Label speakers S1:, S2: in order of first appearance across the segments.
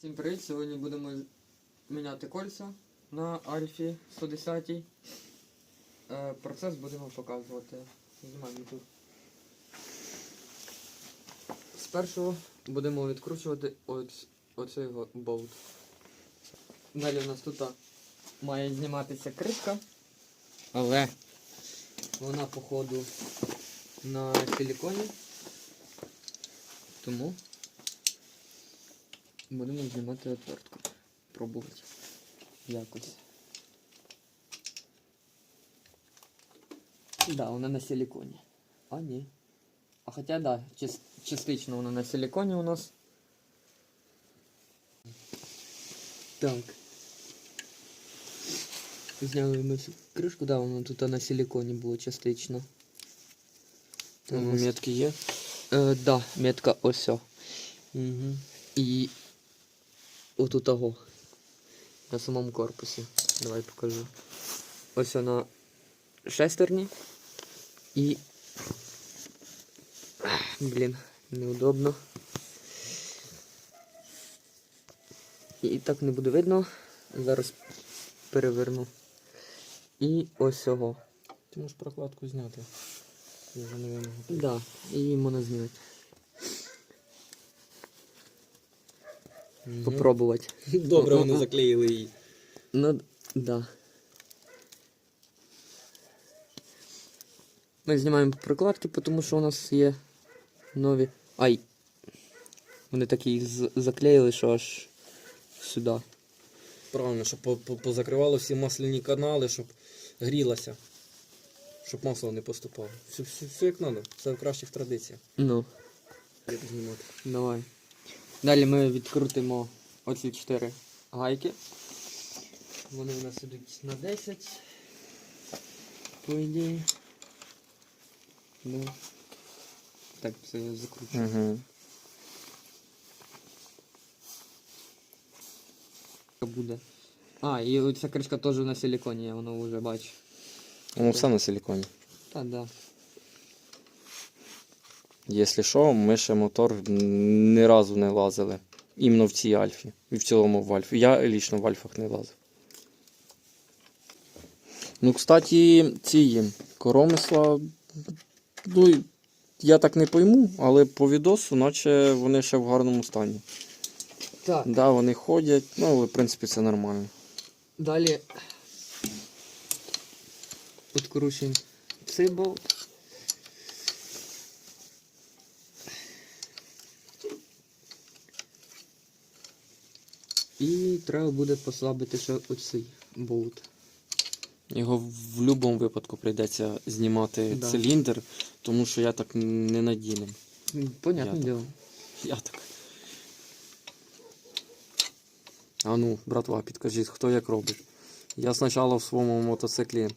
S1: Всім привіт! Сьогодні будемо міняти кольця на Альфі 110. Е, процес будемо показувати. Знімаємо тут. Спершу будемо відкручувати оцей болт. Далі у нас тут має зніматися кришка, але вона походу на силіконі. Тому Будемо знімати отвертку. Пробувати. Якось. Да, вона на силіконі. А, ні. А хоча да, чис- частично вона на силіконі у нас. Так. Зняли ми цю кришку, да, вона тут на силіконі було частично.
S2: Там метки є.
S1: Е, да, метка ось. о.
S2: Угу.
S1: І отут того. На самому корпусі. Давай покажу. Ось на шестерні. І. Блін, неудобно. І так не буде видно. Зараз переверну. І ось цього.
S2: Ти можеш прокладку зняти. Я вже не вимогу.
S1: Да, і можна зняти. Попробувати.
S2: Добре, вони заклеїли її.
S1: Ну, да. Ми знімаємо прокладки, тому що у нас є нові. Ай. Вони такі заклеїли, що аж сюди.
S2: Правильно, щоб по- по- позакривало всі масляні канали, щоб грілося. Щоб масло не поступало. Все, все, все як треба. Це в кращих традиціях.
S1: Ну,
S2: Як знімати.
S1: давай. Далі ми відкрутимо оці чотири гайки. Вони у нас ідуть на 10. По ідеї. Ну. Так, це я закручу.
S2: Угу.
S1: буде. А, і оця кришка теж на силіконі, я воно вже бачу.
S2: Воно все на силіконі.
S1: Та да.
S2: Якщо що, ми ще мотор ні разу не лазили. Іменно в цій альфі. І в цілому в альфі. Я лічно в альфах не лазив. Ну, кстати, ці коромисла. Ну, я так не пойму, але по відосу, наче вони ще в гарному стані.
S1: Так,
S2: Да, вони ходять, ну, але в принципі це нормально.
S1: далі відкручуємо цей болт. І треба буде послабити ще оцей болт.
S2: Його в будь-якому випадку прийдеться знімати
S1: Да.
S2: циліндр, тому що я так не надійним.
S1: Понятне
S2: Я
S1: діло.
S2: Я так. А ну, братва, підкажіть, хто як робить. Я спочатку в своєму мотоциклі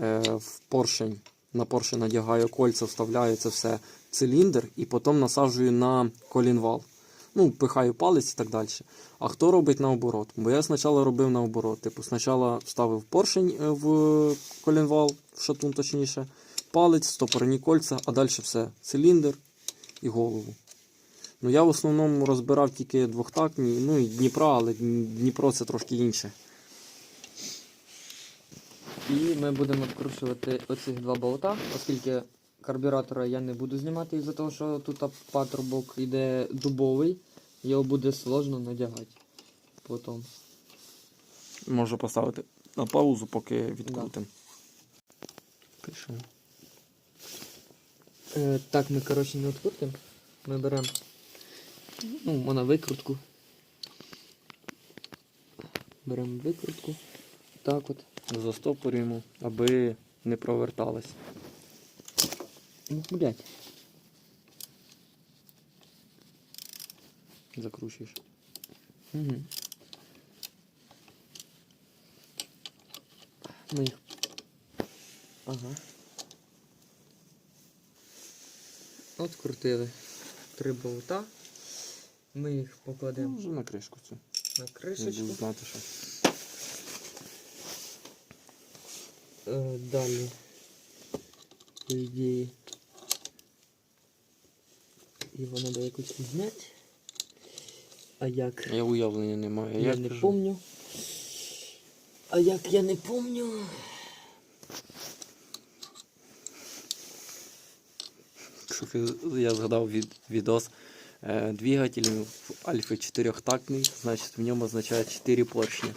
S2: е, в поршень, на поршень надягаю кольця, вставляю це все в циліндр і потім насаджую на колінвал. Ну, пихаю палець і так далі. А хто робить наоборот? Бо я спочатку робив наоборот. Типу, спочатку вставив поршень е, в колінвал, в шатун точніше, палець, стопорні кольця, а далі все. Циліндр і голову. Ну я в основному розбирав тільки двохтактні, ну і Дніпра, але Дніпро це трошки інше.
S1: І ми будемо відкручувати оцих два болта, оскільки карбюратора я не буду знімати із-за того, що тут патрубок йде дубовий, його буде сложно надягати. Потім.
S2: Можу поставити на паузу, поки відкрутимо. Пишемо.
S1: Е, так, ми, коротше, не відкрутимо. Ми беремо ну, вона викрутку. Беремо викрутку. Так от.
S2: Застопорюємо, аби не проверталось.
S1: Ну, блядь.
S2: Закручуєш.
S1: Угу. Ми їх. Ага. От крутили три болта. Ми їх
S2: Ну,
S1: покладемо
S2: вже на кришку цю.
S1: на
S2: Не
S1: кришечку.
S2: буду знати, що.
S1: Е, далі. По ідеї. Його треба якось зняти. А як?
S2: Я уявлення не маю.
S1: Я,
S2: Я,
S1: не помню. А як я не помню.
S2: Слухай, я згадав від, відос. Е, двигатель в Альфи чотирьохтактний, значить в ньому означає 4 поршні.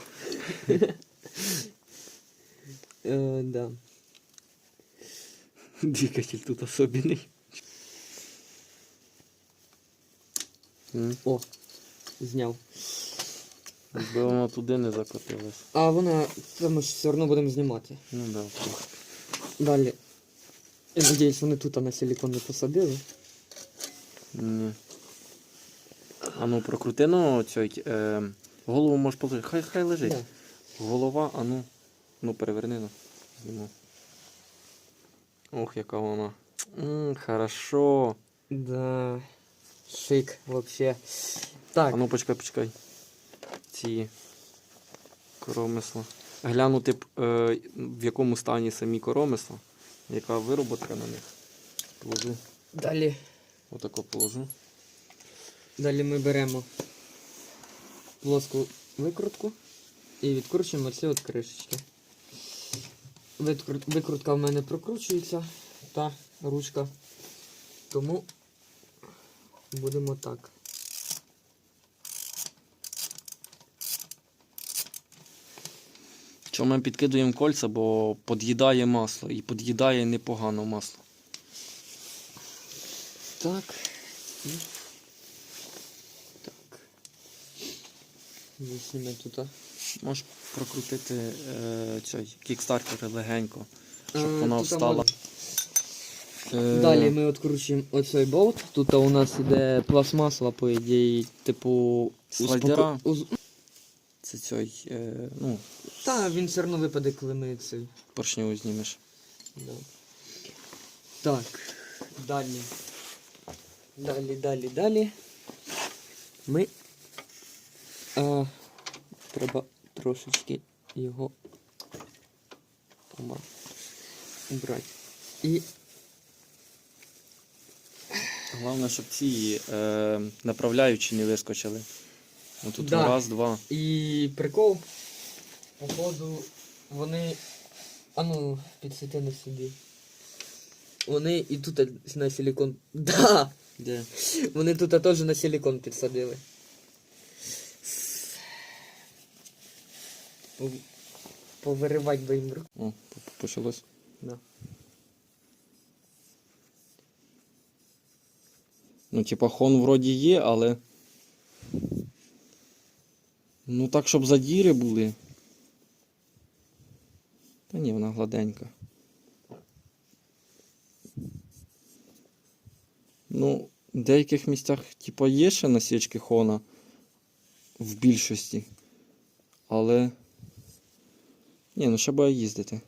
S1: Е, да.
S2: Двигатель тут особенний. М,
S1: О, зняв.
S2: Якби воно туди не закотилось.
S1: А вона, це ми ж все одно будемо знімати.
S2: Ну да.
S1: Далі. Я надіюсь, вони тут на силікон не посадили.
S2: Ні. А ну прокрути, ну цей. Е, голову можеш положити. Хай хай лежить.
S1: Да.
S2: Голова, а ну. Ну переверни ну. Зніму. Ох, яка вона. М, хорошо.
S1: Да. Шик, вообще. Так,
S2: А ну почекай, почекай. Ці коромисла. Глянути, е, в якому стані самі коромисла, яка вироботка на них. Положу.
S1: далі.
S2: Отако положу.
S1: Далі ми беремо плоску викрутку і відкручуємо ці от кришечки. Викрутка в мене прокручується та ручка. Тому будемо так.
S2: Чому ми підкидуємо кольця, бо під'їдає масло і під'їдає непогано масло.
S1: Так. Так. Візьмемо тут.
S2: Можеш прокрутити е, цей кікстартер легенько, щоб
S1: Е,
S2: вона встала. Е,
S1: Далі ми відкручуємо оцей болт. Тут у нас іде пластмасова, по ідеї, типу.
S2: Слайдера.
S1: уз-
S2: Це цей, е, ну,
S1: Та він все одно випаде, коли ми цей.
S2: поршню знімеш.
S1: Да. Так. Далі. Далі, далі, далі. Ми. А, треба трошечки його убрати. І
S2: Головне, щоб ці е, направляючі не вискочили. Ну, тут
S1: Да.
S2: раз, два.
S1: І прикол, походу, вони. А ну, підсвіти на собі. Вони і тут на силикон. Да!
S2: Де?
S1: Вони тут теж на силикон підсадили. Пов- Повиривати би їм руку.
S2: О, почалось.
S1: Да.
S2: Ну, типа, хон вроді є, але. Ну так, щоб задіри були. Та ні, вона гладенька. Ну, в деяких місцях, типа, є ще насічки хона в більшості. Але. Ні, ну ще буде їздити.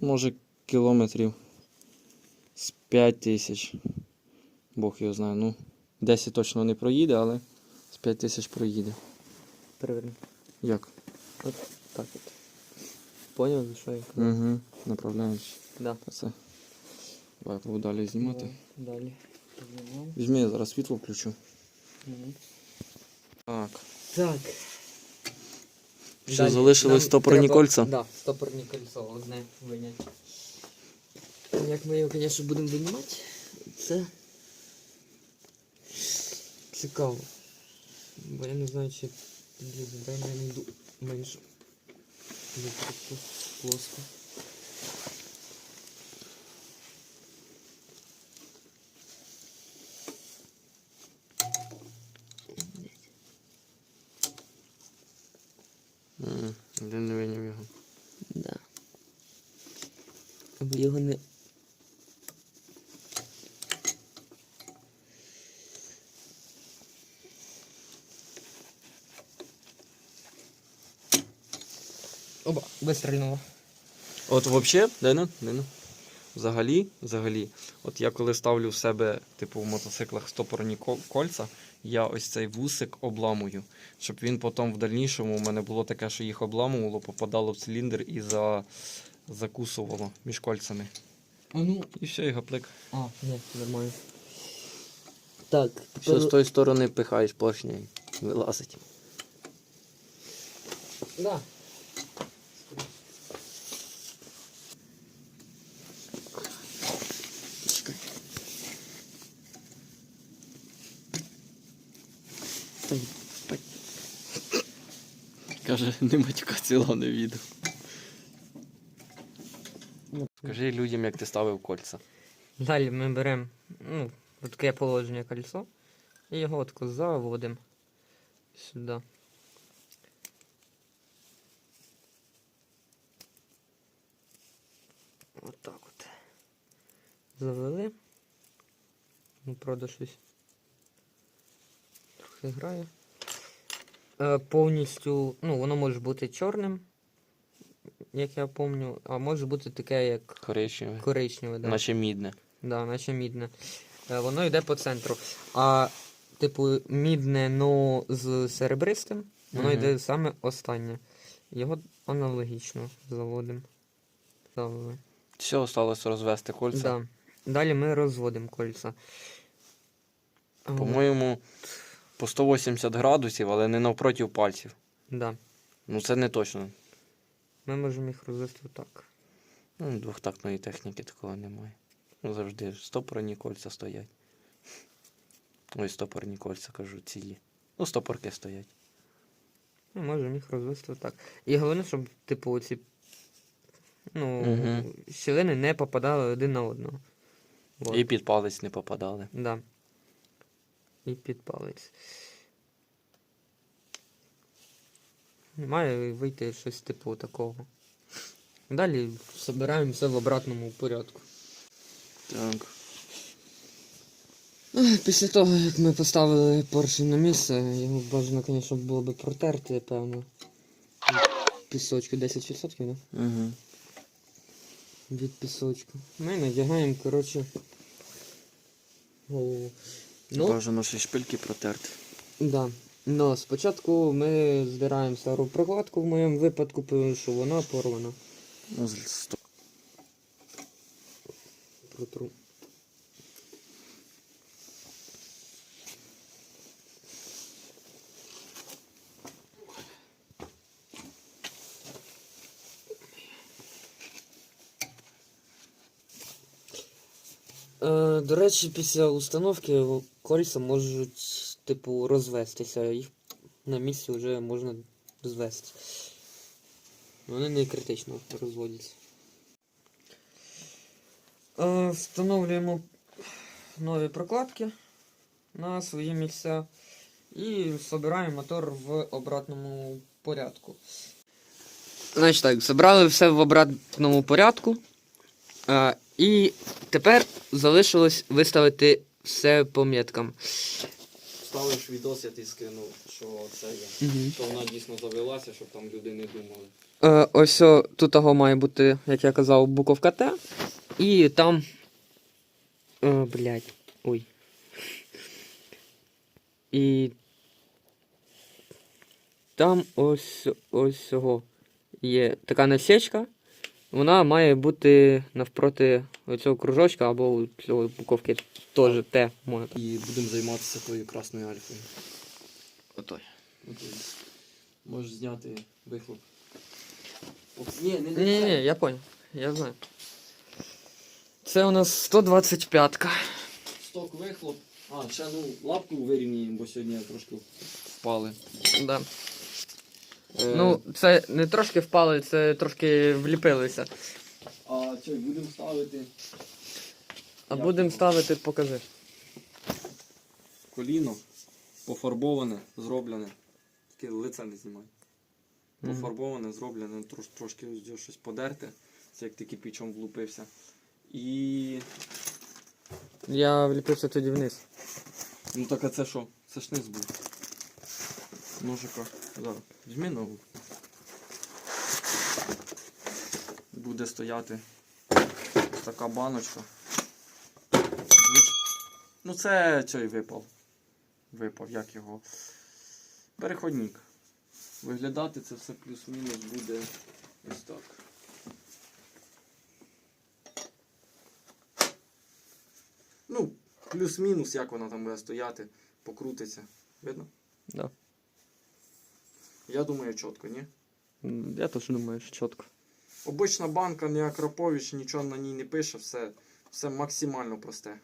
S2: Може кілометрів з 5 тисяч. Бог його знає. Ну, 10 точно не проїде, але з 5 тисяч проїде.
S1: Переверни.
S2: Як?
S1: От так от. Поняв, за що я кажу?
S2: Угу. Направляєш.
S1: Да.
S2: Це. Давай буду далі знімати.
S1: Далі. Знімаємо.
S2: Візьми, я зараз світло включу.
S1: Мгм.
S2: Так.
S1: Так.
S2: Що,
S1: Далі
S2: залишилось
S1: нам
S2: стопорні
S1: треба-
S2: кольця?
S1: Да, стопорні кольцо одне виняти. Як ми його, звісно, будемо винімати, це цікаво. Бо я не знаю, чи підлізе. Дай меншу викрутку плоску.
S2: Де не виняв його.
S1: Да. Аби його не. Вистрільнуло.
S2: От взагалі, Дена, Дена. Взагалі, взагалі, от я коли ставлю в себе, типу, в мотоциклах стопорні кол- кольця, я ось цей вусик обламую, щоб він потім в дальнішому у мене було таке, що їх обламувало, попадало в циліндр і за... закусувало між кольцями.
S1: А ну.
S2: І все, і гаплик.
S1: А, ні, нормально. Так,
S2: Все з тої сторони пихаєш поршнею. вилазить.
S1: Да.
S2: Ай. Каже, не матюкаться, головне відео.
S1: Ну,
S2: Скажи людям, як ти ставив кольця.
S1: Далі ми беремо ну, таке положення кольцо і його отко заводимо сюди. Отак от. Завели. Ну, правда, щось грає. Е, повністю, ну, воно може бути чорним, як я пам'ятаю, а може бути таке, як
S2: Коричневий.
S1: коричневе. Да.
S2: Наче мідне.
S1: Да, наче мідне. Е, Воно йде по центру. А, типу, мідне, но з серебристим, воно
S2: Мгм.
S1: йде саме останнє. Його аналогічно заводимо. Ставили.
S2: Все, осталось розвести кольця.
S1: Да. Далі ми розводимо кольця.
S2: По-моєму, по 180 градусів, але не навпроти пальців.
S1: Да.
S2: Ну це не точно.
S1: Ми можемо їх розвести так.
S2: Ну, двохтактної техніки такого немає. Ну, завжди стопорні кольця стоять. Ой, стопорні кольця, кажу, цілі. Ну, стопорки стоять.
S1: Ми можемо їх розвести так. І головне, щоб, типу, оці ну,
S2: Мгм.
S1: щілини не попадали один на одного. Вот.
S2: І під палець не попадали.
S1: Да. І під палець. Має вийти щось типу такого. Далі збираємо все в обратному порядку.
S2: Так.
S1: Після того, як ми поставили поршень на місце, його бажано, звісно, було би протерти, певно. Пісочку 10%, да?
S2: Угу.
S1: Від пісочку. Ми надягаємо, коротше, голову. Ну,
S2: Бажано ще шпильки протерти.
S1: Да. Но спочатку ми здираємо стару прокладку в моєму випадку, тому що вона порвана.
S2: Ну,
S1: Протру. Е, до речі, після установки кольця можуть, типу, розвестися. Їх на місці вже можна звести. Вони не критично розводяться. Е, встановлюємо нові прокладки на свої місця і збираємо мотор в обратному порядку. Значить так, зібрали все в обратному порядку. Е, і тепер залишилось виставити все по меткам.
S2: Ставиш відос, я ти скинув, що це є.
S1: Угу.
S2: То вона дійсно завелася, щоб там люди не думали.
S1: Е, ось о, тут того має бути, як я казав, буковка Т. І там. Е, блядь. Ой. І. Там ось ось цього є така насічка. Вона має бути навпроти цього кружочка або у цього буковки теж Т. може.
S2: І будемо займатися тою красною альфою.
S1: Отой.
S2: Можеш зняти вихлоп. Ні, не, не,
S1: Ні, ні, я понял. Я знаю. Це у нас 125-ка.
S2: Сток вихлоп. А, ще ну лапку вирівняємо, бо сьогодні трошки впали.
S1: Да.
S2: Е,
S1: Ну, це не трошки впали, це трошки вліпилися.
S2: а що, будемо ставити
S1: А будемо ставити, покажи.
S2: коліно пофарбоване, зроблене. Тільки лице не знімай. Пофарбоване, зроблене, трош, трошки ось щось подерте. Це як ти кипічом влупився. І.
S1: Я вліпився тоді вниз.
S2: Ну так а це що? Це ж низ був. Ножика. Зараз. Візьми. Буде стояти така баночка. Ну це цей випав. Випав, як його. Переходник. Виглядати це все плюс-мінус буде ось так. Ну, плюс-мінус, як вона там буде стояти, покрутиться. Видно?
S1: Да.
S2: Я думаю, чітко, ні?
S1: Я теж думаю, що чітко.
S2: Обична банка, не Акропович, нічого на ній не пише, все, все максимально просте.